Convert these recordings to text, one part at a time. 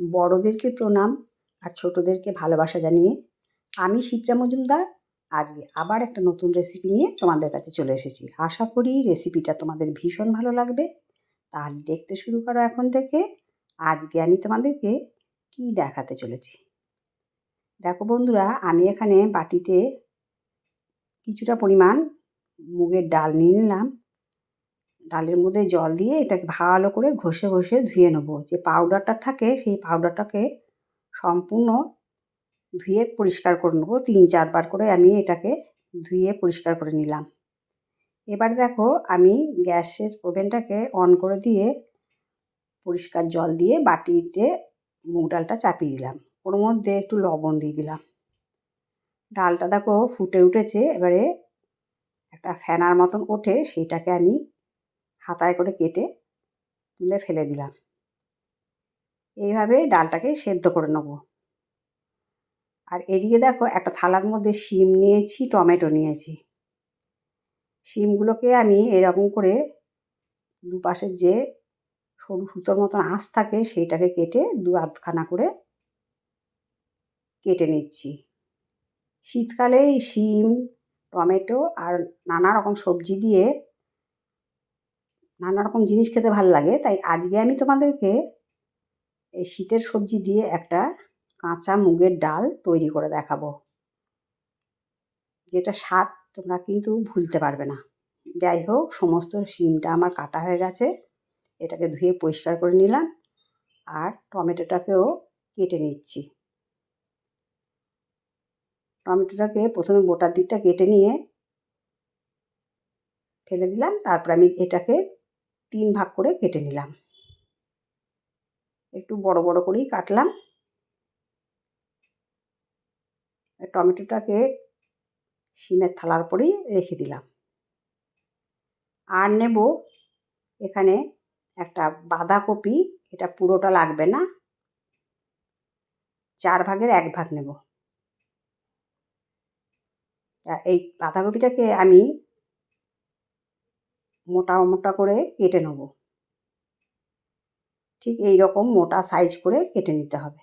বড়োদেরকে প্রণাম আর ছোটোদেরকে ভালোবাসা জানিয়ে আমি শিপ্রা মজুমদার। আজকে আবার একটা নতুন রেসিপি নিয়ে তোমাদের কাছে চলে এসেছি। আশা করি রেসিপিটা তোমাদের ভীষণ ভালো লাগবে। তাহলে দেখতে শুরু করো এখন থেকে। আজকে আমি তোমাদেরকে কি দেখাতে চলেছি। দেখো বন্ধুরা, আমি এখানে বাটিতে কিছুটা পরিমাণ মুগের ডাল নিয়ে নিলাম। ডালের মধ্যে জল দিয়ে এটাকে ভালো করে ঘষে ঘষে ধুয়ে নেব। যে পাউডারটা থাকে, সেই পাউডারটাকে সম্পূর্ণ ধুয়ে পরিষ্কার করে নেব। তিন, চারবার করে আমি এটাকে ধুয়ে পরিষ্কার করে নিলাম। এবার দেখো, আমি গ্যাসের ওভেনটাকে অন করে দিয়ে পরিষ্কার জল দিয়ে বাটিতে মুগ ডালটা চাপিয়ে দিলাম। ওর মধ্যে একটু লবণ দিয়ে দিলাম। ডালটা দেখো ফুটে উঠেছে। এবারে একটা ফ্যানার মতন ওঠে, সেটাকে আমি হাতায় করে কেটে তুলে ফেলে দিলাম। এইভাবে ডালটাকে সেদ্ধ করে নেব। আর এদিকে দেখো একটা থালার মধ্যে শিম নিয়েছি, টমেটো নিয়েছি। শিমগুলোকে আমি এরকম করে দুপাশের যে সরু সুতোর মতন আঁশ থাকে সেইটাকে কেটে দু আধখানা করে কেটে নিচ্ছি। শীতকালে শিম, টমেটো আর নানা রকম সবজি দিয়ে নানা রকম জিনিস খেতে ভালো লাগে। তাই আজকে আমি তোমাদেরকে এই শীতের সবজি দিয়ে একটা কাঁচা মুগের ডাল তৈরি করে দেখাবো। যেটা স্বাদ তোমরা কিন্তু ভুলতে পারবে না। যাই হোক, সমস্ত শিমটা আমার কাটা হয়ে গেছে। এটাকে ধুয়ে পরিষ্কার করে নিলাম আর টমেটোটাকেও কেটে নিচ্ছি। টমেটোটাকে প্রথমে বোটার দিকটা কেটে নিয়ে ফেলে দিলাম। তারপর আমি এটাকে তিন ভাগ করে কেটে নিলাম। একটু বড় বড় করেই কাটলাম। টমেটোটাকে শিমের থালার পরেই রেখে দিলাম। আর নেব এখানে একটা বাঁধাকপি, এটা পুরোটা লাগবে না। চার ভাগের এক ভাগ নেব। এই বাঁধাকপিটাকে আমি মোটা মোটা করে কেটে নেব। ঠিক এই রকম মোটা সাইজ করে কেটে নিতে হবে।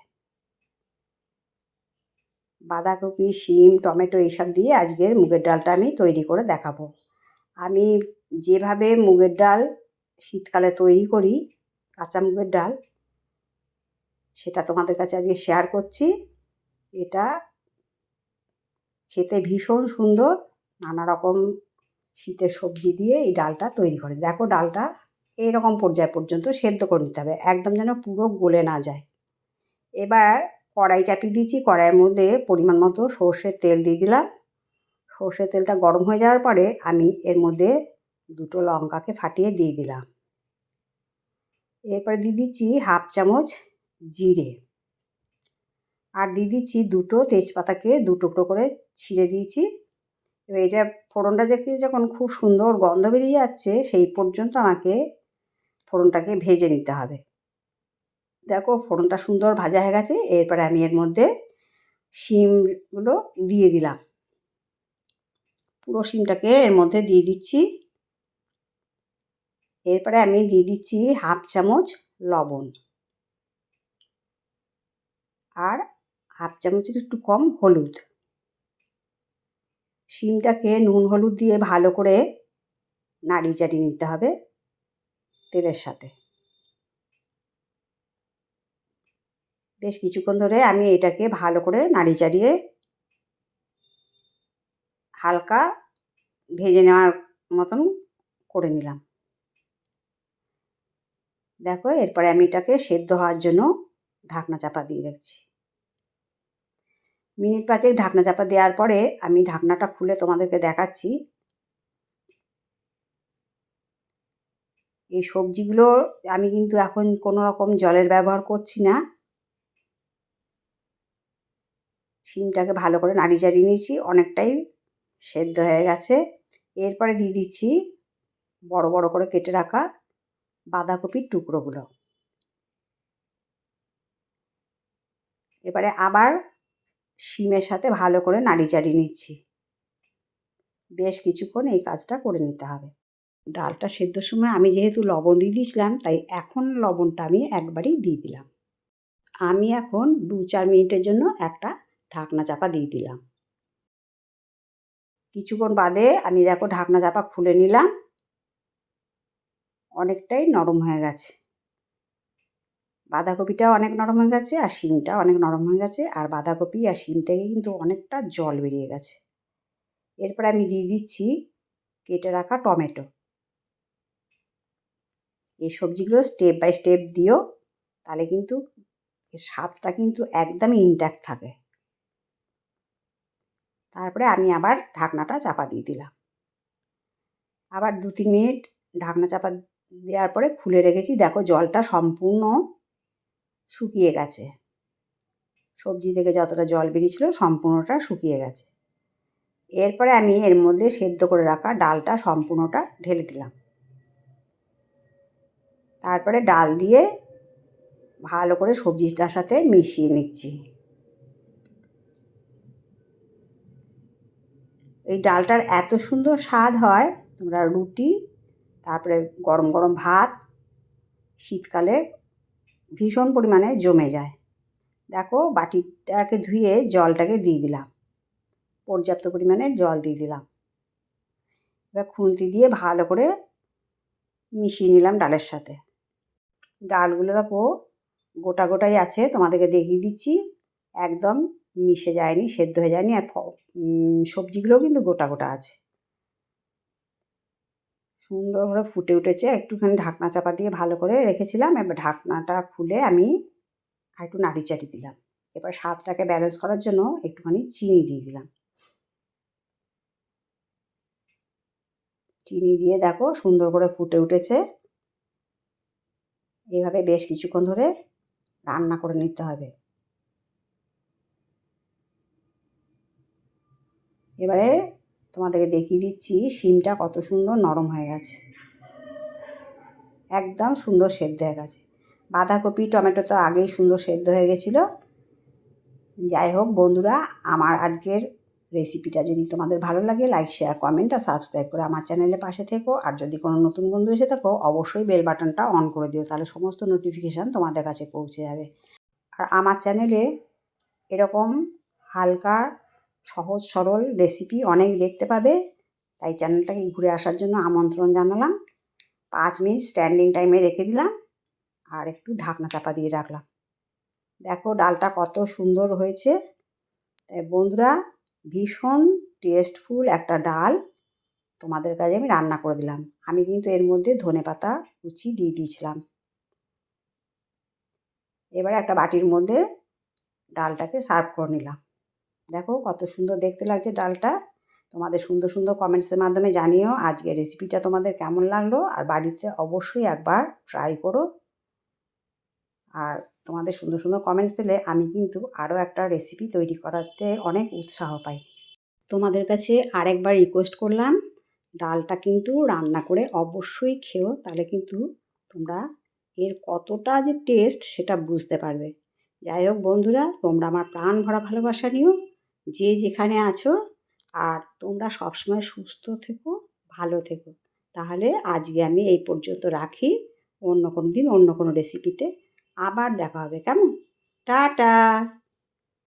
বাঁধাকপি, শিম, টমেটো এইসব দিয়ে আজকের মুগের ডালটা আমি তৈরি করে দেখাবো। আমি যেভাবে মুগের ডাল শীতকালে তৈরি করি, কাঁচা মুগের ডাল, সেটা তোমাদের কাছে আজকে শেয়ার করছি। এটা খেতে ভীষণ সুন্দর, নানা রকম শীতের সবজি দিয়ে এই ডালটা তৈরি করে। দেখো ডালটা এইরকম পর্যায় পর্যন্ত সেদ্ধ করে নিতে হবে, একদম যেন পুরো গলে না যায়। এবার কড়াই চাপিয়ে দিয়েছি, কড়াইয়ের মধ্যে পরিমাণ মতো সর্ষের তেল দিয়ে দিলাম। সর্ষের তেলটা গরম হয়ে যাওয়ার পরে আমি এর মধ্যে দুটো লঙ্কাকে ফাটিয়ে দিয়ে দিলাম। এরপরে দিয়ে দিচ্ছি হাফ চামচ জিরে আর দিয়ে দিচ্ছি দুটো তেজপাতাকে দু টুকরো করে ছিঁড়ে দিয়েছি। এবার এটা ফোড়নটা দেখে যখন খুব সুন্দর গন্ধ বেরিয়ে যাচ্ছে, সেই পর্যন্ত আমাকে ফোড়নটাকে ভেজে নিতে হবে। দেখো ফোড়নটা সুন্দর ভাজা হয়ে গেছে, এরপরে আমি এর মধ্যে শিমগুলো দিয়ে দিলাম। পুরো শিমটাকে এর মধ্যে দিয়ে দিচ্ছি। এরপরে আমি দিয়ে দিচ্ছি হাফ চামচ লবণ। আর হাফ চামচের একটু কম হলুদ। শিমটাকে নুন হলুদ দিয়ে ভালো করে নাড়ি চাড়িয়ে নিতে হবে তেলের সাথে। বেশ কিছুক্ষণ ধরে আমি এটাকে ভালো করে নাড়ি চাড়িয়ে হালকা ভেজে নেওয়ার মতন করে নিলাম। দেখো, এরপরে আমি এটাকে সেদ্ধ হওয়ার জন্য ঢাকনা চাপা দিয়ে রাখছি। মিনিট পাঁচেক ঢাকনা চাপা দেওয়ার পরে আমি ঢাকনাটা খুলে তোমাদেরকে দেখাচ্ছি। এই সবজিগুলো আমি কিন্তু এখন কোনো রকম জলের ব্যবহার করছি না। শিমটাকে ভালো করে নাড়ি চাড়িয়ে নিয়েছি, অনেকটাই সেদ্ধ হয়ে গেছে। এরপরে দিয়ে দিচ্ছি বড় বড় করে কেটে রাখা বাঁধাকপির টুকরোগুলো। এবারে আবার শিমের সাথে ভালো করে নাড়ি চাড়িয়ে নিচ্ছি। বেশ কিছুক্ষণ এই কাজটা করে নিতে হবে। ডালটা সেদ্ধর সময় আমি যেহেতু লবণ দিয়ে দিয়েছিলাম, তাই এখন লবণটা আমি একবারই দিয়ে দিলাম। আমি এখন দু চার মিনিটের জন্য একটা ঢাকনা চাপা দিয়ে দিলাম। কিছুক্ষণ বাদে আমি দেখো ঢাকনা চাপা খুলে নিলাম। অনেকটাই নরম হয়ে গেছে। বাঁধাকপিটাও অনেক নরম হয়ে গেছে আর শিমটা অনেক নরম হয়ে গেছে। আর বাঁধাকপি আর শিম থেকে কিন্তু অনেকটা জল বেরিয়ে গেছে। এরপরে আমি দিয়ে দিচ্ছি কেটে রাখা টমেটো। এই সবজিগুলো স্টেপ বাই স্টেপ দিও, তাহলে কিন্তু স্বাদটা কিন্তু একদমই ইনট্যাক্ট থাকে। তারপরে আমি আবার ঢাকনাটা চাপা দিয়ে দিলাম। আবার দু তিন মিনিট ঢাকনা চাপা দেওয়ার পরে খুলে রেখেছি। দেখো জলটা সম্পূর্ণ শুকিয়ে গেছে। সবজি থেকে যতটা জল বেরিয়েছিল সম্পূর্ণটা শুকিয়ে গেছে। এরপরে আমি এর মধ্যে সেদ্ধ করে রাখা ডালটা সম্পূর্ণটা ঢেলে দিলাম। তারপরে ডাল দিয়ে ভালো করে সবজিটার সাথে মিশিয়ে নিচ্ছি। এই ডালটার এত সুন্দর স্বাদ হয়, তোমরা রুটি, তারপরে গরম গরম ভাত, শীতকালে ভীষণ পরিমাণে জমে যায়। দেখো বাটিটাকে ধুয়ে জলটাকে দিয়ে দিলাম। পর্যাপ্ত পরিমাণে জল দিয়ে দিলাম। এবার খুন্তি দিয়ে ভালো করে মিশিয়ে নিলাম ডালের সাথে। ডালগুলো দেখো গোটা গোটাই আছে, তোমাদেরকে দেখিয়ে দিচ্ছি। একদম মিশে যায়নি, সেদ্ধ হয়ে যায়নি আর সবজিগুলোও কিন্তু গোটা গোটা আছে। সুন্দরভাবে ফুটে উঠেছে। একটুখানি ঢাকনা চাপা দিয়ে ভালো করে রেখেছিলাম। এবার ঢাকনাটা খুলে আমি একটু নাড়ি চাটি দিলাম। এবার স্বাদটাকে ব্যালেন্স করার জন্য একটুখানি চিনি দিয়ে দিলাম। চিনি দিয়ে দেখো সুন্দর করে ফুটে উঠেছে। এইভাবে বেশ কিছুক্ষণ ধরে রান্না করে নিতে হবে। এবারে তোমাদেরকে দেখিয়ে দিচ্ছি, শিমটা কত সুন্দর নরম হয়ে গেছে। একদম সুন্দর সেদ্ধ হয়ে গেছে। বাঁধাকপি, টমেটো তো আগেই সুন্দর সেদ্ধ হয়ে গেছিল। যাই হোক বন্ধুরা, আমার আজকের রেসিপিটা যদি তোমাদের ভালো লাগে লাইক শেয়ার কমেন্ট আর সাবস্ক্রাইব করে আমার চ্যানেলের পাশে থেকো। আর যদি কোনো নতুন বন্ধু এসে থাকো, অবশ্যই বেল বাটনটা অন করে দিও, তাহলে সমস্ত নোটিফিকেশান তোমাদের কাছে পৌঁছে যাবে। আর আমার চ্যানেলে এরকম হালকা সহজ, সরল রেসিপি অনেক দেখতে পাবে। তাই চ্যানেলটাকে ঘুরে আসার জন্য আমন্ত্রণ জানালাম। পাঁচ মিনিট স্ট্যান্ডিং টাইমে রেখে দিলাম আর একটু ঢাকনা চাপা দিয়ে রাখলাম। দেখো ডালটা কত সুন্দর হয়েছে। তাই বন্ধুরা, ভীষণ টেস্টফুল একটা ডাল তোমাদের কাছে আমি রান্না করে দিলাম। আমি কিন্তু এর মধ্যে ধনে পাতা, কুচি দিয়ে দিয়েছিলাম। এবারে একটা বাটির মধ্যে ডালটাকে সার্ভ করে নিলাম। দেখো কত সুন্দর দেখতে লাগছে ডালটা। তোমাদের সুন্দর সুন্দর কমেন্টসের মাধ্যমে জানিও আজকে রেসিপিটা তোমাদের কেমন লাগল। আর বাড়িতে অবশ্যই একবার ট্রাই করো। আর তোমাদের সুন্দর সুন্দর কমেন্টস পেলে আমি কিন্তু আরও একটা রেসিপি তৈরি করাতে অনেক উৎসাহ পাই। তোমাদের কাছে আরেকবার রিকোয়েস্ট করলাম, ডালটা কিন্তু রান্না করে অবশ্যই খেও, তাহলে কিন্তু তোমরা এর কতটা যে টেস্ট সেটা বুঝতে পারবে। যাই হোক বন্ধুরা, তোমরা আমার প্রাণ ভরা ভালোবাসা নিও। যে যেখানে আছো আর তোমরা সবসময় সুস্থ থেকো, ভালো থেকো। তাহলে আজকে আমি এই পর্যন্ত রাখি। অন্য কোনো দিন অন্য কোনো রেসিপিতে আবার দেখা হবে। কেমন? টাটা!